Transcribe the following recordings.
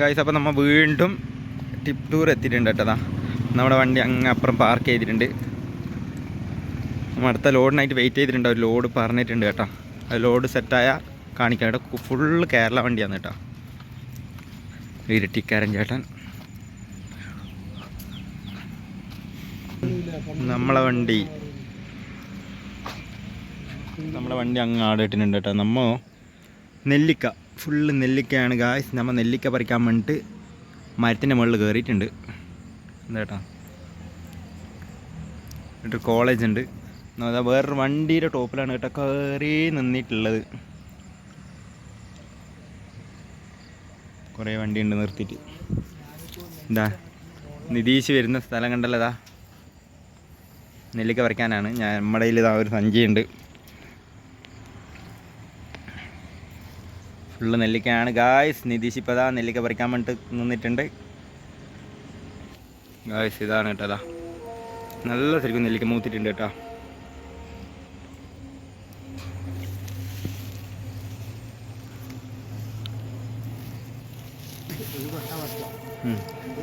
Guys അപ്പോൾ നമ്മൾ വീണ്ടും ടിപ്പ് ടൂർ എത്തിയിട്ടുണ്ട് കേട്ടതാ നമ്മുടെ വണ്ടി അങ്ങ് അപ്പുറം പാർക്ക് ചെയ്തിട്ടുണ്ട്. നമ്മൾ അടുത്ത ലോഡിനായിട്ട് വെയിറ്റ് ചെയ്തിട്ടുണ്ട്. ഒരു ലോഡ് പറഞ്ഞിട്ടുണ്ട് കേട്ടോ. അത് ലോഡ് സെറ്റായ കാണിക്കാം കേട്ടോ. ഫുള്ള് കേരള വണ്ടിയാണ് കേട്ടോ. ഇരട്ടിക്കാരൻ ചേട്ടൻ. നമ്മളെ വണ്ടി. നമ്മളെ വണ്ടി അങ്ങ് ആടിയിട്ടുണ്ട് കേട്ടോ. നമ്മ നെല്ലിക്ക. ഫുള്ള് നെല്ലിക്കയാണ് ഗായ്സ് നമ്മൾ നെല്ലിക്ക പറിക്കാൻ വേണ്ടിയിട്ട് മരത്തിന്റെ മുകളിൽ കയറിയിട്ടുണ്ട് എന്താ കേട്ടോ? എന്നിട്ട് കോളേജ് ഉണ്ട്. അതാ വേറൊരു വണ്ടിയുടെ ടോപ്പിലാണ് കേട്ടോ കയറി നിന്നിട്ടുള്ളത്. കുറേ വണ്ടി ഉണ്ട് നിർത്തിയിട്ട്. എന്താ നിതീഷ് വരുന്ന സ്ഥലം കണ്ടല്ലതാ നെല്ലിക്ക പറിക്കാനാണ്. ഞാൻ നമ്മുടെ കയ്യിൽ ഇതാ ഒരു സഞ്ചിയുണ്ട്. ഫുള്ള് നെല്ലിക്കയാണ്. ഗായ്സ് നിതീഷ് ഇപ്പോൾ ഇതാ നെല്ലിക്ക പറിക്കാൻ വേണ്ടിയിട്ട് നിന്നിട്ടുണ്ട്. ഗായ്സ് ഇതാണ് കേട്ടോ അതാ നല്ല ശരിക്കും നെല്ലിക്ക മൂത്തിട്ടുണ്ട് കേട്ടോ.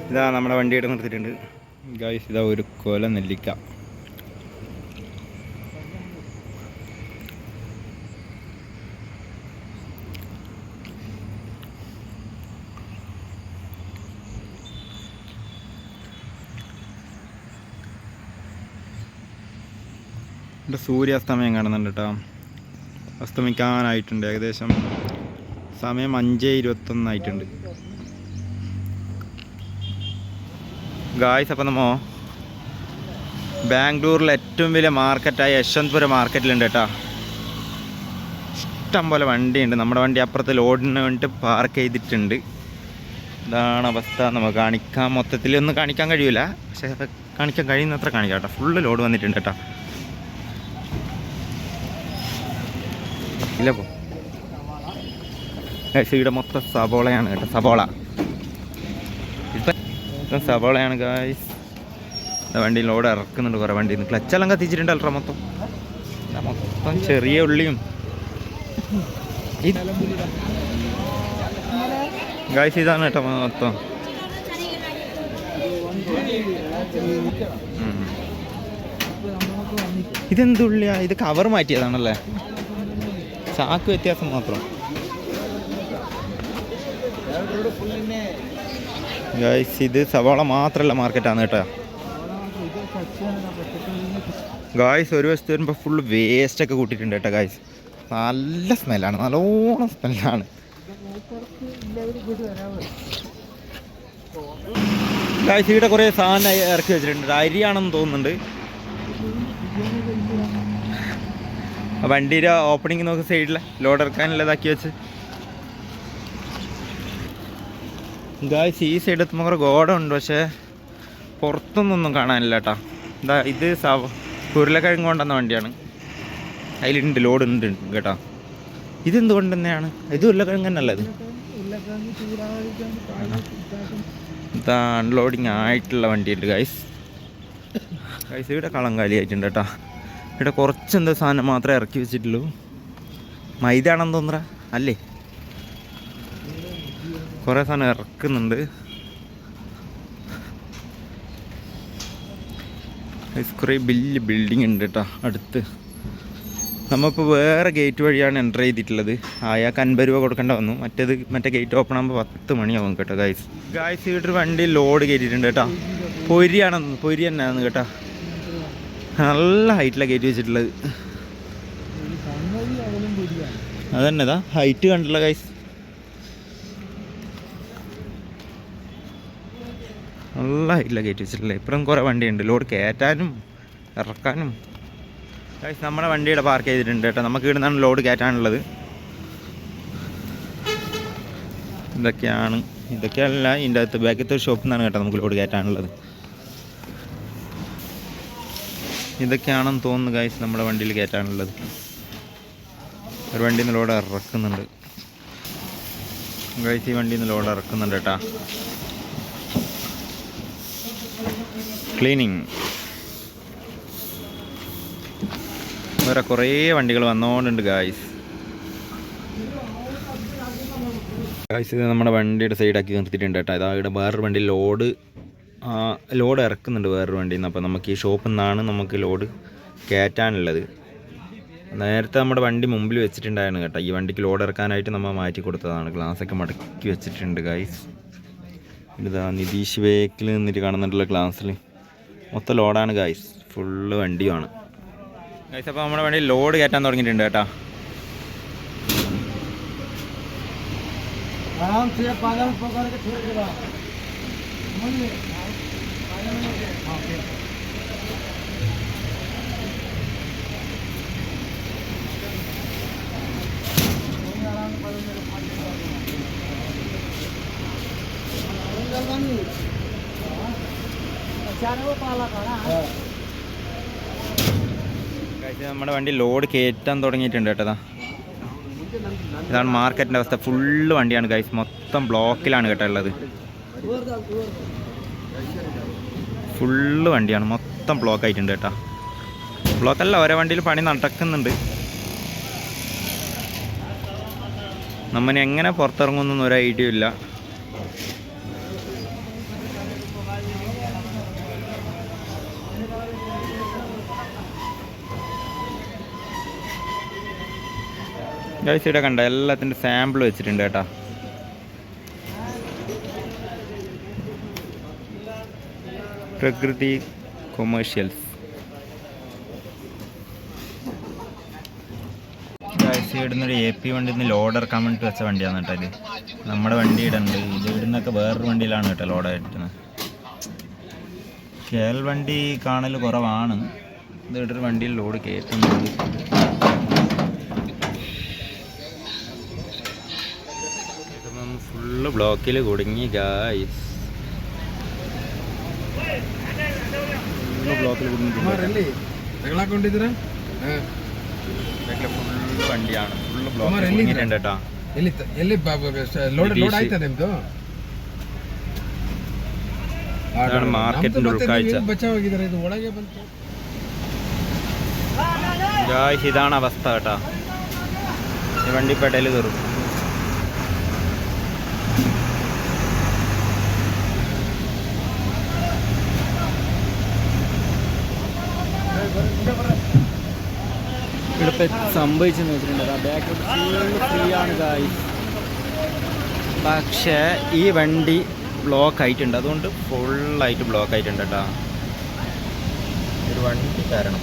ഇതാ നമ്മുടെ വണ്ടിയുടെ നിർത്തിയിട്ടുണ്ട്. ഗായ്സ് ഇതാ ഒരു കൊല നെല്ലിക്ക. ഇവിടെ സൂര്യാസ്തമയം കാണുന്നുണ്ട് കേട്ടോ അസ്തമിക്കാനായിട്ടുണ്ട്. ഏകദേശം സമയം അഞ്ച് ഇരുപത്തൊന്നായിട്ടുണ്ട് ഗായ്സ് അപ്പം നമ്മോ ബാംഗ്ലൂരിലെ ഏറ്റവും വലിയ മാർക്കറ്റായ യശ്വന്ത്പുരം മാർക്കറ്റിലുണ്ട് കേട്ടോ ഇഷ്ടം പോലെ വണ്ടിയുണ്ട്. നമ്മുടെ വണ്ടി അപ്പുറത്ത് ലോഡിന് വേണ്ടിയിട്ട് പാർക്ക് ചെയ്തിട്ടുണ്ട്. ഇതാണ് അവസ്ഥ. നമുക്ക് കാണിക്കാൻ മൊത്തത്തിൽ ഒന്നും കാണിക്കാൻ കഴിയില്ല പക്ഷേ കാണിക്കാൻ കഴിയുന്നത്ര കാണിക്കാം കേട്ടോ. ഫുള്ള് ലോഡ് വന്നിട്ടുണ്ട് കേട്ടോ ഇല്ല പോ ഗൈസ് ഇവിടെ മൊത്തം സബോളയാണ് കേട്ടോ സബോള ഇപ്പം സബോളയാണ് ഗായ്സ് വണ്ടിയിൽ ലോഡ് ഇറക്കുന്നുണ്ട് കുറേ വണ്ടിയിൽ നിന്ന് ക്ലച്ചെല്ലാം കത്തിച്ചിട്ടുണ്ടല്ലോ മൊത്തം. ഇതാ മൊത്തം ചെറിയ ഉള്ളിയും. ഗായ്സ് ഇതാണ് കേട്ടോ മൊത്തം. ഇതെന്തുള്ള ഇത് കവർ മാറ്റിയതാണല്ലേ? ചാക്ക് വ്യത്യാസം മാത്രം. ഗൈസ് ഇത് സവാള മാത്രമല്ല മാർക്കറ്റാണ് കേട്ടോ. ഗായ്സ് ഒരു വശത്ത് വരുമ്പോൾ ഫുള്ള് വേസ്റ്റൊക്കെ കൂട്ടിയിട്ടുണ്ട് കേട്ടോ ഗായ്സ് നല്ല സ്മെല്ലാണ് നല്ലോണം സ്മെല്ലാണ് ഗായ്സ് ഇവിടെ കുറേ സാധനം ഇറക്കി വെച്ചിട്ടുണ്ട്. അരിയാണെന്ന് തോന്നുന്നുണ്ട്. വണ്ടിയുടെ ഓപ്പണിങ് നോക്കി സൈഡിലെ ലോഡ് ഇറക്കാനുള്ളതാക്കി വെച്ച്. ഗായ്സ് ഈ സൈഡ് എത്തുമ്പോൾ കുറേ ഗോഡുണ്ട് പക്ഷേ പുറത്തൊന്നും കാണാനില്ല കേട്ടോ എന്താ ഇത് സവ ഉരുളക്കിഴങ്ങ് കൊണ്ടുവന്ന വണ്ടിയാണ്. അതിലുണ്ട് ലോഡ് ഉണ്ട് കേട്ടോ. ഇതെന്തുകൊണ്ട് തന്നെയാണ് ഇത് ഉരുളക്കിഴങ്ങ് തന്നെയല്ലേ ഇത്? ഇതാ അൺലോഡിങ് ആയിട്ടുള്ള വണ്ടിയുണ്ട് ഗൈസ് ഗൈസ് ഇവിടെ കളം കാലിയായിട്ടുണ്ട് കേട്ടോ. ഇവിടെ കുറച്ച് എന്തോ സാധനം മാത്രമേ ഇറക്കി വെച്ചിട്ടുള്ളൂ. മൈദാണെന്ന് തോന്നുക അല്ലേ? കുറേ സാധനം ഇറക്കുന്നുണ്ട്. കുറേ വലിയ ബിൽഡിംഗ് ഉണ്ട് കേട്ടോ അടുത്ത്. നമ്മളിപ്പോൾ വേറെ ഗേറ്റ് വഴിയാണ് എന്റർ ചെയ്തിട്ടുള്ളത്. അയാൾക്ക് അൻപത് രൂപ കൊടുക്കേണ്ട വന്നു. മറ്റേത് മറ്റേ ഗേറ്റ് ഓപ്പൺ ആകുമ്പോൾ പത്ത് മണിയാവും കേട്ടോ ഗായ്സ് ഗായ്സ് വീട്ടിൽ വണ്ടി ലോഡ് കയറ്റിയിട്ടുണ്ട് കേട്ടോ പൊരിയാണെന്ന് പൊരി തന്നെയാണെന്ന് കേട്ടോ. നല്ല ഹൈറ്റിലാണ് ഗേറ്റ് വെച്ചിട്ടുള്ളത്. അതന്നെതാ ഹൈറ്റ് കണ്ടില്ല ഗൈസ് നല്ല ഹൈറ്റിലാണ് കയറ്റി വെച്ചിട്ടുള്ളത് ഇപ്പുറം കുറേ വണ്ടിയുണ്ട്. ലോഡ് കയറ്റാനും ഇറക്കാനും. നമ്മുടെ വണ്ടിയുടെ പാർക്ക് ചെയ്തിട്ടുണ്ട് കേട്ടോ. നമുക്ക് ഇവിടുന്നാണ് ലോഡ് കയറ്റാനുള്ളത് ഇതൊക്കെയാണ്. ഇതൊക്കെയല്ല ഇതിന്റെ അകത്ത് ബാക്കത്തെ ഒരു ഷോപ്പിൽ നിന്നാണ് കേട്ടോ നമുക്ക് ലോഡ് കയറ്റാനുള്ളത് ഇതൊക്കെയാണെന്ന് തോന്നുന്നു ഗൈസ് നമ്മുടെ വണ്ടിയിൽ കയറ്റാനുള്ളത് ഒരു വണ്ടിയിൽ നിന്ന് ലോഡ് ഇറക്കുന്നുണ്ട്. ഗൈസ് ഈ വണ്ടിയിൽ നിന്ന് ലോഡ് ഇറക്കുന്നുണ്ട് കേട്ടാ. ക്ലീനിങ് വേറെ കുറേ വണ്ടികൾ വന്നുകൊണ്ടുണ്ട് ഗായ്സ് ഗായ്സ് ഇത് നമ്മുടെ വണ്ടിയുടെ സൈഡാക്കി നിർത്തിയിട്ടുണ്ട് കേട്ടോ. ഇതാ ഇവിടെ വേറൊരു വണ്ടി ലോഡ് ലോഡ് ഇറക്കുന്നുണ്ട് വേറൊരു വണ്ടിയിൽ നിന്ന് അപ്പോൾ നമുക്ക് ഈ ഷോപ്പിൽ നിന്നാണ് നമുക്ക് ലോഡ് കയറ്റാനുള്ളത് നേരത്തെ നമ്മുടെ വണ്ടി മുമ്പിൽ വെച്ചിട്ടുണ്ടായിരുന്നു കേട്ടോ. ഈ വണ്ടിക്ക് ലോഡ് ഇറക്കാനായിട്ട് നമ്മൾ മാറ്റി കൊടുത്തതാണ്. ഗ്ലാസ്സൊക്കെ മടക്കി വെച്ചിട്ടുണ്ട് ഗായ്സ് ഇതാ നിതീഷ് വേക്കിൽ നിന്നിട്ട് കാണുന്നുണ്ടല്ലോ ഗ്ലാസ്സിൽ മൊത്തം ലോഡാണ് ഗൈസ് ഫുള്ള് വണ്ടിയുമാണ് ഗൈസ് അപ്പോൾ നമ്മുടെ വണ്ടി ലോഡ് കയറ്റാൻ തുടങ്ങിയിട്ടുണ്ട് കേട്ടോ आराम से पालन पकड़ के छोड़ देगा നമ്മുടെ വണ്ടി ലോഡ് കയറ്റാൻ തുടങ്ങിയിട്ടുണ്ട് കേട്ടതാ ഇതാണ് മാർക്കറ്റിന്റെ അവസ്ഥ. ഫുള്ള് വണ്ടിയാണ് ഗൈസ് മൊത്തം ബ്ലോക്കിലാണ് കേട്ടോ ഉള്ളത്. ഫുള്ള് വണ്ടിയാണ്. മൊത്തം ബ്ലോക്ക് ആയിട്ടുണ്ട് കേട്ടോ. ബ്ലോക്കല്ല ഓരോ വണ്ടിയിൽ പണി നടക്കുന്നുണ്ട്. നമ്മനെ എങ്ങനെ പുറത്തിറങ്ങുന്നൊന്നും ഒരു ഐഡിയ ഇല്ല. ഗൈസ് ഇവിടെ കണ്ട എല്ലാത്തിന്റെ സാമ്പിൾ വെച്ചിട്ടുണ്ട് കേട്ടോ. പ്രകൃതി കൊമേഴ്ഷ്യൽസ് ഗൈസ് ഇവിടുന്ന് ഒരു എ പി വണ്ടി നിന്ന് ലോഡ് ഇറക്കാൻ വേണ്ടിയിട്ട് വെച്ച വണ്ടിയാണ് കേട്ടോ ഇത്. നമ്മുടെ വണ്ടി ഇടുന്നുണ്ട് ഇത് ഇവിടുന്നൊക്കെ വേറൊരു വണ്ടിയിലാണ് കേട്ടോ ലോഡ് ആയിട്ടുന്നത് കേൽ വണ്ടി കാണൽ കുറവാണ്. ഇത് ഇവിടെ ഒരു വണ്ടിയിൽ ലോഡ് കയറ്റുന്നുണ്ട് ഫുള്ള് ബ്ലോക്കിൽ കുടുങ്ങി ഗായ്സ് ഫുള്ള് ബ്ലോക്കിൽ ഇതാണ് അവസ്ഥ കേട്ടോ വണ്ടി പെടയിൽ കയറും ഇവിടെ സംഭവിച്ചെന്ന് വെച്ചിട്ടുണ്ടായിരുന്നു ബാക്ക് ഫ്രീ ആണ് ഗായ്സ് പക്ഷേ ഈ വണ്ടി ബ്ലോക്ക് ആയിട്ടുണ്ട്. അതുകൊണ്ട് ഫുള്ളായിട്ട് ബ്ലോക്ക് ആയിട്ടുണ്ട് കേട്ടോ. ഒരു വണ്ടി കാരണം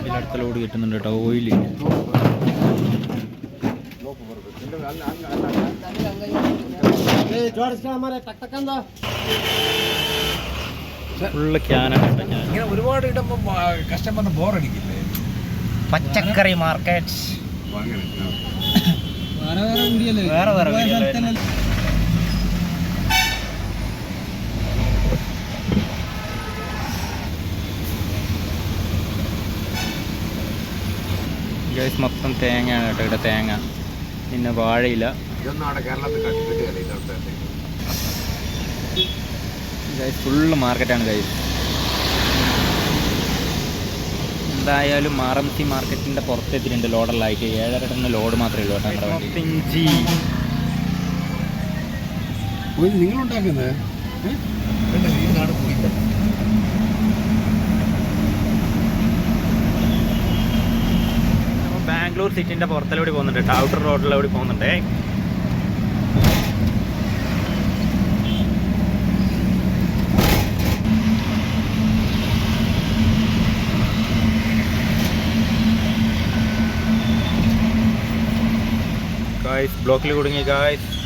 ഇതിനടുത്ത ലോഡ് കിട്ടുന്നുണ്ട് കേട്ടോ. ഓയിൽ ഫുള്ള് ക്യാനാണ് കേട്ടോ ഞാൻ ഇങ്ങനെ ഒരുപാട് ഇടുമ്പോൾ കസ്റ്റമറിന് ബോറടിക്കില്ലേ? പച്ചക്കറി മാർക്കറ്റ് വേറെ വേറെ. ഗൈസ് മൊത്തം തേങ്ങയാണ് കേട്ടോ ഇവിടെ തേങ്ങ. പിന്നെ വാഴയില. ഫുള്ള് മാർക്കറ്റാണ് കയ്യിൽ എന്തായാലും മാറമത്തി മാർക്കറ്റിന്റെ പുറത്തെത്തിയിട്ടുണ്ട് ലോഡെല്ലായിട്ട് ഏഴര ടണ്ണ് ലോഡ് മാത്രമേ ഉള്ളൂ കേട്ടോ നമ്മുടെ ഇഞ്ചി നിങ്ങളുണ്ടാക്കുന്നത് ഈ നാട് പോയി അപ്പോൾ ബാംഗ്ലൂർ സിറ്റിന്റെ പുറത്തിലൂടെ പോകുന്നുണ്ട്. കേട്ടോ. ഔട്ടർ റോഡിലൂടെ പോകുന്നുണ്ട്. ബ്ലോക്കിൽ കുടുങ്ങി ഗായ്സ്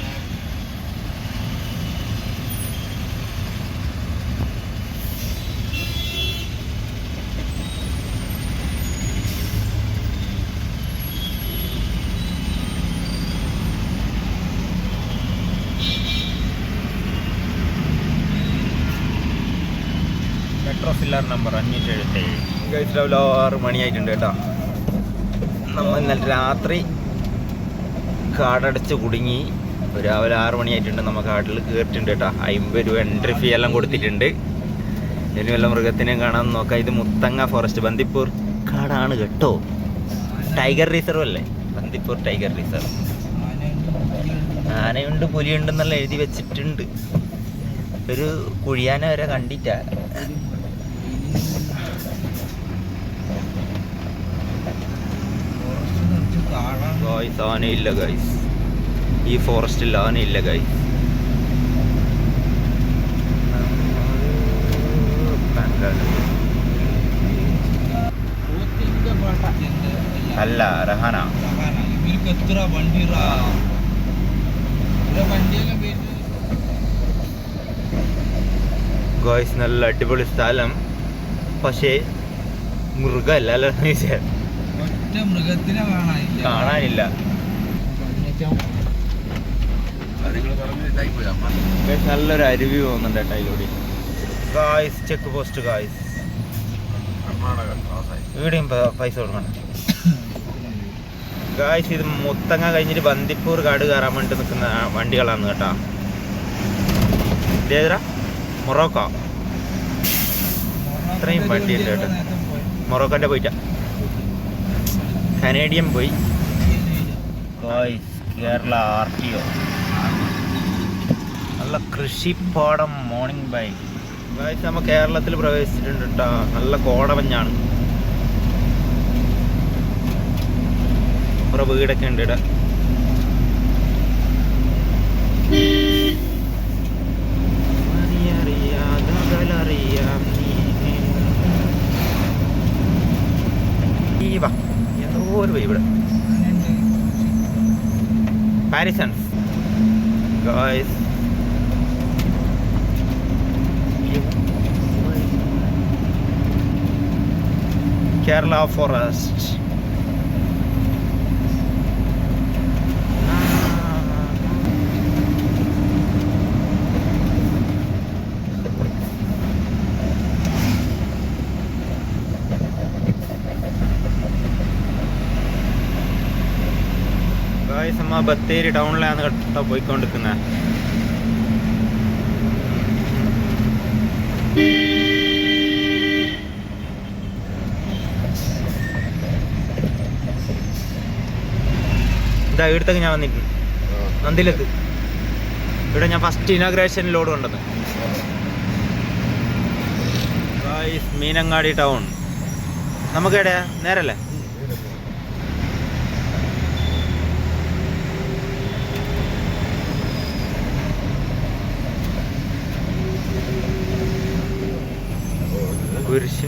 നമ്പർ അഞ്ഞൂറ്റി എഴുപത്തേഴ് ഗൈസ് രാവിലെ ആറ് മണിയായിട്ടുണ്ട് കേട്ടോ. നമ്മൾ ഇന്നലെ രാത്രി കാടടച്ച് കുടുങ്ങി രാവിലെ ആറ് മണിയായിട്ടുണ്ട് നമ്മൾ കാട്ടിൽ കയറിയിട്ടുണ്ട് കേട്ടോ. അമ്പത് രൂപ എൻട്രി ഫീ എല്ലാം കൊടുത്തിട്ടുണ്ട്. ഇനി വല്ല മൃഗത്തിനെയും കാണാൻ നോക്കാം. ഇത് മുത്തങ്ങ ഫോറസ്റ്റ് ബന്ദിപ്പൂർ കാടാണ് കേട്ടോ. ടൈഗർ റിസർവ് അല്ലേ? ബന്ദിപ്പൂർ ടൈഗർ റിസർവ് ആനയുണ്ട് പുലിയുണ്ടെന്നെല്ലാം എഴുതി വെച്ചിട്ടുണ്ട്. ഒരു കുഴിയാന വരെ കണ്ടിട്ടാ. ഗായ്സ് ആനയില്ല ഗായ്സ് ഈ ഫോറസ്റ്റിൽ ആനയില്ല ഗായ്സ് അല്ല റഹാന. ഗോയ്സ് നല്ല അടിപൊളി സ്ഥലം. പക്ഷേ മൃഗമല്ല ഒറ്റ മൃഗത്തിനെ കാണാനില്ല. കാണാനില്ല. നല്ലൊരു അരുവി പോകുന്നുണ്ട് കേട്ടോ അതിലൂടെ. ഗായ്സ് ചെക്ക് പോസ്റ്റ് ഗായ്സ് ഇവിടെയും പൈസ കൊടുക്കണം. ഗായ്സ് ഇത് മുത്തങ്ങ കഴിഞ്ഞിട്ട് ബന്ദിപ്പൂർ കാട് കയറാൻ വേണ്ടി നിൽക്കുന്ന വണ്ടികളാണ് കേട്ടോ. ഇതേതാ? മൊറോക്കോ. ഇത്രയും വണ്ടിയില്ല കേട്ടോ മൊറോക്കോന്റെ പോയിട്ടാ. കനേഡിയൻ പോയി. കേരള ആർ ടി ഒ നല്ല കൃഷിപ്പാടം മോർണിംഗ് ബൈക്ക് ഗായ്സ് നമ്മൾ കേരളത്തിൽ പ്രവേശിച്ചിട്ടുണ്ട് കേട്ടോ നല്ല കോടമഞ്ഞാണ്. നമ്മുടെ വീടൊക്കെ ഉണ്ട് ഇവിടെ. അറിയാതകലറിയാം ഈ വാ, എന്തോ ഒരു ഇവിടെ. Parisons guys Kerala forest guys അമ്മ ബത്തേരി ടൗണിലാണ് കേട്ടോ പോയിക്കൊണ്ടിരിക്കുന്നത് ഇതാ ഇവിടത്തേക്ക് ഞാൻ വന്നിട്ടുണ്ട് നന്ദിലത്ത് ഇവിടെ ഞാൻ ഫസ്റ്റ് ഇനോഗ്രേഷനിലോട് ലോഡ് കൊണ്ടത് ഗായ്സ് മീനങ്ങാടി ടൗൺ. നമുക്ക് എവിടെയാ നേരല്ലേ?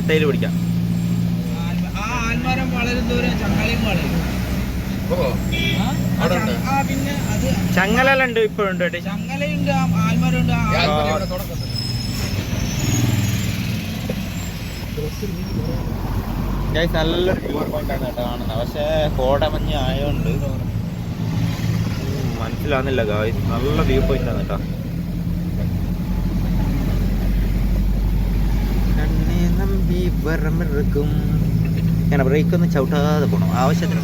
അത് പിടിക്കാം. ഉണ്ട്. ഇപ്പോഴുണ്ട് കേട്ടോ. ചങ്ങലയുണ്ട് ആ ആൽമരമുണ്ട് ആ ഗൈസ് നല്ലൊരു വ്യൂ പോയിന്റ് ആണ് കേട്ടോ കാണുന്നത്. പക്ഷേ കോടമഞ്ഞ് ആയതുകൊണ്ട് മനസ്സിലാവുന്നില്ല ഗായ്സ് നല്ല വ്യൂ പോയിന്റ് ആണ് കേട്ടോ. കണ്ണേ നമ്പി വരമിറക്കും ഇങ്ങനെ ബ്രേക്ക് ഒന്നും ചവിട്ടാതെ പോകണം ആവശ്യത്തിന്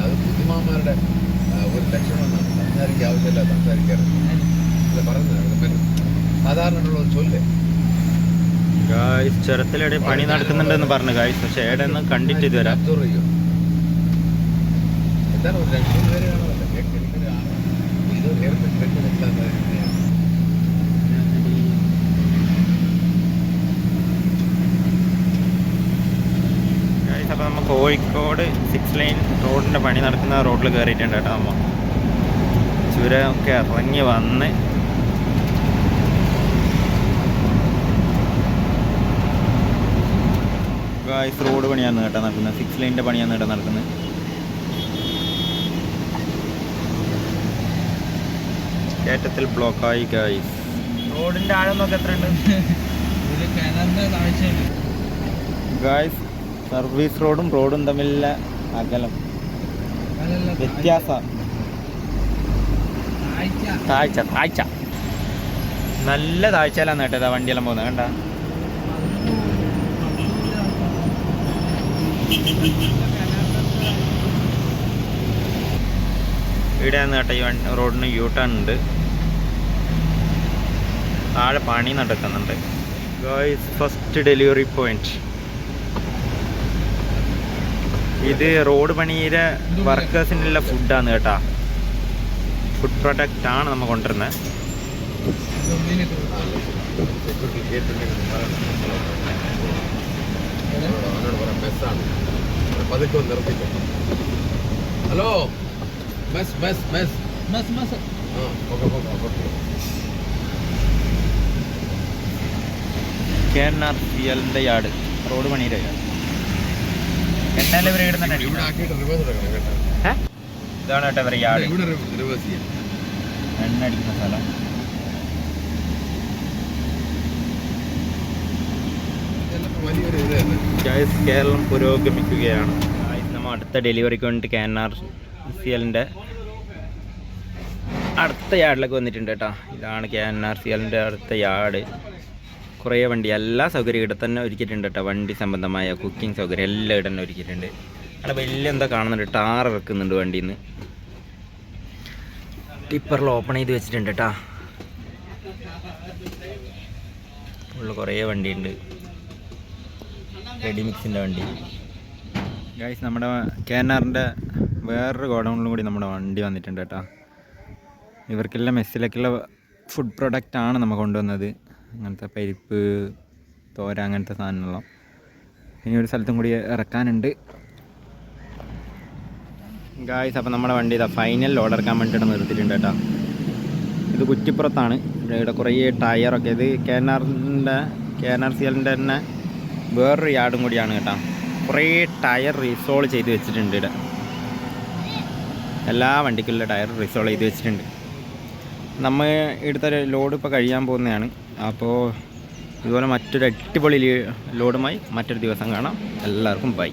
അത് ബുദ്ധിമാന്മാരുടെ ആ, ഒരു ലക്ഷണമാണ് സംസാരിക്കാൻ ആവശ്യമില്ല സംസാരിക്കാറ്. ഇത് പറയുന്നത് സാധാരണയുള്ള ഒരു ചൊല്ല്. ഗായ്സ് ചുരത്തിലെവിടെ പണി നടക്കുന്നുണ്ടെന്ന് പറഞ്ഞു ഗായ്സ് പക്ഷെ എവിടെ നിന്ന് കണ്ടിട്ട് ഇതുവരെ അബ്സോർവ് ചെയ്യും. എന്താണ് ഒരു പേര് കാണുമല്ലോ. ഇത് ഗായ്സ് അപ്പോൾ നമ്മൾ കോഴിക്കോട് സിക്സ് ലൈൻ റോഡിന്റെ പണി നടക്കുന്ന റോഡിൽ കയറിയിട്ടുണ്ട് കേട്ടോ നമ്മൾ ചുരമൊക്കെ ഇറങ്ങി വന്ന്. ഗായ്സ് റോഡ് പണിയാണ് കേട്ടോ നടക്കുന്നത്. സിക്സ് ലൈനിന്റെ പണിയാണ് കേട്ടോ നടക്കുന്നത്. കയറ്റത്തിൽ ബ്ലോക്കായി ഗായ്സ് റോഡിന്റെ ആഴം നോക്കി എത്ര ഉണ്ട് ഗായ്സ് സർവീസ് റോഡും റോഡും തമ്മിലുള്ള അകലം. വ്യത്യാസം. താഴ്ച. താഴ്ച നല്ല താഴ്ചയിലാണ് കേട്ടോ ഇതാ വണ്ടിയെല്ലാം പോകുന്നത് കണ്ട? ഇവിടെയാണ് കേട്ടോ ഈ റോഡിന് യൂ ടേൺ ഉണ്ട്. താഴെ പണി നടക്കുന്നുണ്ട്. ഗോയ്സ് ഫസ്റ്റ് ഡെലിവറി പോയിന്റ് ഇത് റോഡ് പണിയിലെ വർക്കേഴ്സിനുള്ള ഫുഡാണ് കേട്ടാ. ഫുഡ് പ്രൊഡക്റ്റ് ആണ് നമ്മൾ കൊണ്ടുവരുന്നത് hello. Bus bus bus bus bus ആ okay okay okay K N R C എല്ലിന്റെ യാർഡ് റോഡ് പണിയിലെ യാർഡ്. എണ്ണയിൽ ഇവർ ഇടുന്നുണ്ട് ഇതാണ് കേട്ടോ എണ്ണ അടിക്കുന്ന സ്ഥലം. കേരളം പുരോഗമിക്കുകയാണ്. നമ്മൾ അടുത്ത ഡെലിവറിക്ക് വേണ്ടിയിട്ട് കെ എൻ ആർ സി എല്ലിന്റെ അടുത്ത യാർഡിലേക്ക് വന്നിട്ടുണ്ട് കേട്ടോ. ഇതാണ് കെ എൻ ആർ സി എല്ലിന്റെ അടുത്ത യാർഡ് കുറേ വണ്ടി എല്ലാ സൗകര്യം ഇവിടെ തന്നെ ഒരുക്കിയിട്ടുണ്ട് കേട്ടോ. വണ്ടി സംബന്ധമായ കുക്കിംഗ് സൗകര്യം എല്ലാം ഇവിടെ തന്നെ ഒരുക്കിയിട്ടുണ്ട്. അവിടെ വലിയ എന്താ കാണുന്നുണ്ട് ടാർ ഇറക്കുന്നുണ്ട് വണ്ടിയിൽ നിന്ന് ടിപ്പറിൽ ഓപ്പൺ ചെയ്ത് വെച്ചിട്ടുണ്ട് കേട്ടോ ഉള്ള കുറേ വണ്ടിയുണ്ട്. റെഡിമിക്സിന്റെ വണ്ടി. ഗൈസ് നമ്മുടെ കെ എൻ ആറിന്റെ വേറൊരു ഗോഡൗണിലും കൂടി നമ്മുടെ വണ്ടി വന്നിട്ടുണ്ട് കേട്ടോ ഇവർക്കെല്ലാം മെസ്സിലേക്കുള്ള ഫുഡ് പ്രൊഡക്റ്റാണ് നമ്മൾ കൊണ്ടുവന്നത്. അങ്ങനത്തെ പരിപ്പ് തോര അങ്ങനത്തെ സാധനങ്ങളെല്ലാം. ഇനി ഒരു സ്ഥലത്തും കൂടി ഇറക്കാനുണ്ട്. ഗായ്സ് അപ്പോൾ നമ്മുടെ വണ്ടി ഇതാ ഫൈനൽ ലോഡ് ഇറക്കാൻ വേണ്ടിയിട്ട് നിർത്തിയിട്ടുണ്ട് കേട്ടോ. ഇത് കുറ്റിപ്പുറത്താണ്. ഇവിടെ കുറേ ടയറൊക്കെ ഇത് കെ എൻ ആറിന്റെ കെ എൻ ആർ സി എല്ലിന്റെ തന്നെ വേറൊരു യാർഡും കൂടിയാണ് കേട്ടോ. കുറേ ടയർ റീസോൾ ചെയ്ത് വെച്ചിട്ടുണ്ട് ഇവിടെ. എല്ലാ വണ്ടിക്കുള്ള ടയർ റീസോൾ ചെയ്ത് വെച്ചിട്ടുണ്ട്. നമ്മൾ ഇവിടുത്തെ ലോഡ് ഇപ്പോൾ കഴിയാൻ പോകുന്നതാണ്. അപ്പോൾ ഇതുപോലെ മറ്റൊരു അടിപൊളി ലോഡുമായി മറ്റൊരു ദിവസം കാണാം. എല്ലാവർക്കും ബൈ.